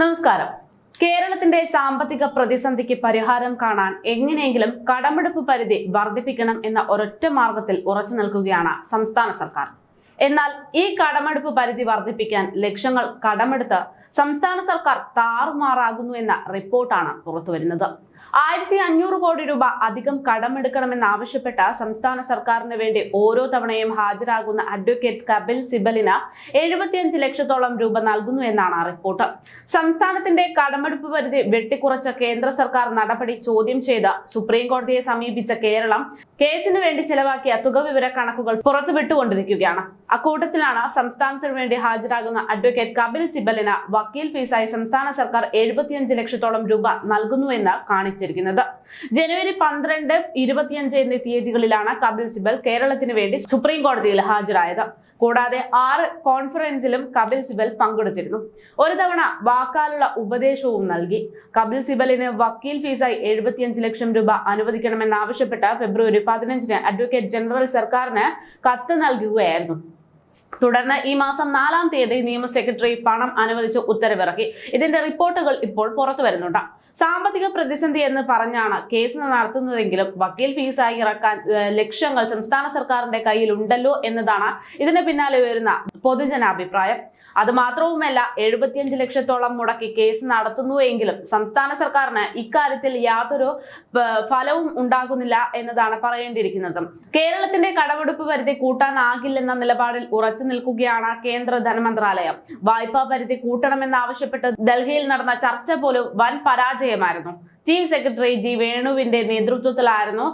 നമസ്കാരം. കേരളത്തിന്റെ സാമ്പത്തിക പ്രതിസന്ധിക്ക് പരിഹാരം കാണാൻ എങ്ങനെയെങ്കിലും കടമെടുപ്പ് പരിധി വർദ്ധിപ്പിക്കണം എന്ന ഒരൊറ്റ മാർഗത്തിൽ ഉറച്ചു നിൽക്കുകയാണ് സംസ്ഥാന സർക്കാർ. എന്നാൽ ഈ കടമെടുപ്പ് പരിധി വർദ്ധിപ്പിക്കാൻ ലക്ഷ്യങ്ങൾ കടമെടുത്ത് സംസ്ഥാന സർക്കാർ താറുമാറാകുന്നു എന്ന റിപ്പോർട്ടാണ് പുറത്തുവരുന്നത്. ആയിരത്തി അഞ്ഞൂറ് കോടി രൂപ അധികം കടമെടുക്കണമെന്നാവശ്യപ്പെട്ട സംസ്ഥാന സർക്കാരിന് വേണ്ടി ഓരോ തവണയും ഹാജരാകുന്ന അഡ്വക്കേറ്റ് കപിൽ സിബലിന് എഴുപത്തിയഞ്ച് ലക്ഷത്തോളം രൂപ നൽകുന്നു എന്നാണ് റിപ്പോർട്ട്. സംസ്ഥാനത്തിന്റെ കടമെടുപ്പ് പരിധി വെട്ടിക്കുറച്ച കേന്ദ്ര സർക്കാർ നടപടി ചോദ്യം ചെയ്ത് സുപ്രീം കോടതിയെ സമീപിച്ച കേരളം കേസിന് വേണ്ടി ചെലവാക്കിയ തുക വിവര കണക്കുകൾ പുറത്തുവിട്ടുകൊണ്ടിരിക്കുകയാണ് അക്കൂട്ടത്തിലാണ് സംസ്ഥാനത്തിന് വേണ്ടി ഹാജരാകുന്ന അഡ്വക്കേറ്റ് കപിൽ സിബലിന് വക്കീൽ ഫീസായി സംസ്ഥാന സർക്കാർ എഴുപത്തിയഞ്ച് ലക്ഷത്തോളം രൂപ നൽകുന്നുവെന്ന് കാണിച്ചിരിക്കുന്നത്. ജനുവരി പന്ത്രണ്ട് ഇരുപത്തിയഞ്ച് എന്നീ തീയതികളിലാണ് കപിൽ സിബൽ കേരളത്തിന് വേണ്ടി സുപ്രീം കോടതിയിൽ ഹാജരായത്. കൂടാതെ ആറ് കോൺഫറൻസിലും കപിൽ സിബൽ പങ്കെടുത്തിരുന്നു. ഒരു തവണ വാക്കാലുള്ള ഉപദേശവും നൽകി. കപിൽ സിബലിന് വക്കീൽ ഫീസായി എഴുപത്തിയഞ്ച് ലക്ഷം രൂപ അനുവദിക്കണമെന്നാവശ്യപ്പെട്ട് ഫെബ്രുവരി പതിനഞ്ചിന് അഡ്വക്കേറ്റ് ജനറൽ സർക്കാരിന് കത്ത് നൽകുകയായിരുന്നു. തുടർന്ന് ഈ മാസം നാലാം തീയതി നിയമ സെക്രട്ടറി പണം അനുവദിച്ച് ഉത്തരവിറക്കി. ഇതിന്റെ റിപ്പോർട്ടുകൾ ഇപ്പോൾ പുറത്തു വരുന്നുണ്ട്. സാമ്പത്തിക പ്രതിസന്ധി എന്ന് പറഞ്ഞാണ് കേസ് നടത്തുന്നതെങ്കിലും വക്കീൽ ഫീസായി ഇറക്കാൻ ലക്ഷ്യങ്ങൾ സംസ്ഥാന സർക്കാരിന്റെ കയ്യിലുണ്ടല്ലോ എന്നതാണ് ഇതിന് പിന്നാലെ വരുന്ന പൊതുജനാഭിപ്രായം. അത് മാത്രവുമല്ല എഴുപത്തിയഞ്ച് ലക്ഷത്തോളം മുടക്കി കേസ് നടത്തുന്നുവെങ്കിലും സംസ്ഥാന സർക്കാരിന് ഇക്കാര്യത്തിൽ യാതൊരു ഫലവും ഉണ്ടാകുന്നില്ല എന്നതാണ് പറയേണ്ടിയിരിക്കുന്നത്. കേരളത്തിന്റെ കടമെടുപ്പ് പരിധി കൂട്ടാനാകില്ലെന്ന നിലപാടിൽ ഉറച്ചു നിൽക്കുകയാണ് കേന്ദ്ര ധനമന്ത്രാലയം. വായ്പാ പരിധി കൂട്ടണമെന്നാവശ്യപ്പെട്ട് ഡൽഹിയിൽ നടന്ന ചർച്ച പോലും വൻ പരാജയമായിരുന്നു. ചീഫ് സെക്രട്ടറി ജി വേണുവിന്റെ നേതൃത്വത്തിലായിരുന്നു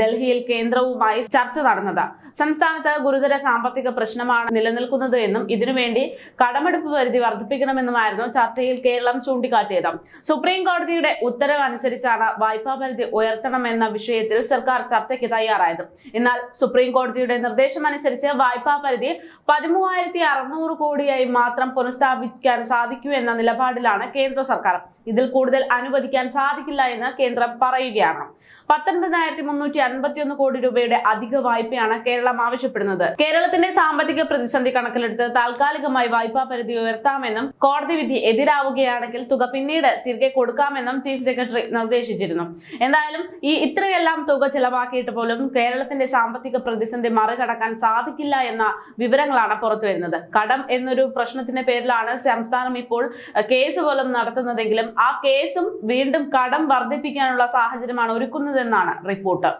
ഡൽഹിയിൽ കേന്ദ്രവുമായി ചർച്ച നടന്നത്. സംസ്ഥാനത്ത് ഗുരുതര സാമ്പത്തിക പ്രശ്നമാണ് നിലനിൽക്കുന്നത് എന്നും ഇതിനുവേണ്ടി കടമെടുപ്പ് പരിധി വർദ്ധിപ്പിക്കണമെന്നുമായിരുന്നു ചർച്ചയിൽ കേരളം ചൂണ്ടിക്കാട്ടിയത്. സുപ്രീം കോടതിയുടെ ഉത്തരവ് അനുസരിച്ചാണ് വായ്പാ പരിധി ഉയർത്തണമെന്ന വിഷയത്തിൽ സർക്കാർ ചർച്ചയ്ക്ക് തയ്യാറായത്. എന്നാൽ സുപ്രീം കോടതിയുടെ നിർദ്ദേശം അനുസരിച്ച് വായ്പാ പരിധി പതിമൂവായിരത്തി അറുന്നൂറ് കോടിയായി മാത്രം പുനഃസ്ഥാപിക്കാൻ സാധിക്കൂ എന്ന നിലപാടിലാണ് കേന്ദ്ര സർക്കാർ. ഇതിൽ കൂടുതൽ അനുവദിക്കാൻ സാധിക്കില്ല എന്ന് കേന്ദ്രം പറയുകയാണ്. പത്തൊൻപതിനായിരത്തി മുന്നൂറ്റി അൻപത്തിയൊന്ന് കോടി രൂപയുടെ അധിക വായ്പയാണ് കേരളം ആവശ്യപ്പെടുന്നത്. കേരളത്തിന്റെ സാമ്പത്തിക പ്രതിസന്ധി കണക്കിലെടുത്ത് താൽക്കാലികമായി വായ്പാ പരിധി ഉയർത്താമെന്നും കോടതി വിധി എതിരാവുകയാണെങ്കിൽ തുക പിന്നീട് തിരികെ കൊടുക്കാമെന്നും ചീഫ് സെക്രട്ടറി നിർദ്ദേശിച്ചിരുന്നു. എന്തായാലും ഈ ഇത്രയെല്ലാം തുക ചെലവാക്കിയിട്ട് പോലും കേരളത്തിന്റെ സാമ്പത്തിക പ്രതിസന്ധി മറികടക്കാൻ സാധിക്കില്ല എന്ന വിവരങ്ങളാണ് പുറത്തു വരുന്നത്. കടം എന്നൊരു പ്രശ്നത്തിന്റെ പേരിലാണ് സംസ്ഥാനം ഇപ്പോൾ കേസ് പോലും നടത്തുന്നതെങ്കിലും ആ കേസും വീണ്ടും കടം വർദ്ധിപ്പിക്കാനുള്ള സാഹചര്യമാണ് ഒരുക്കുന്നതെന്നാണ് റിപ്പോർട്ട്.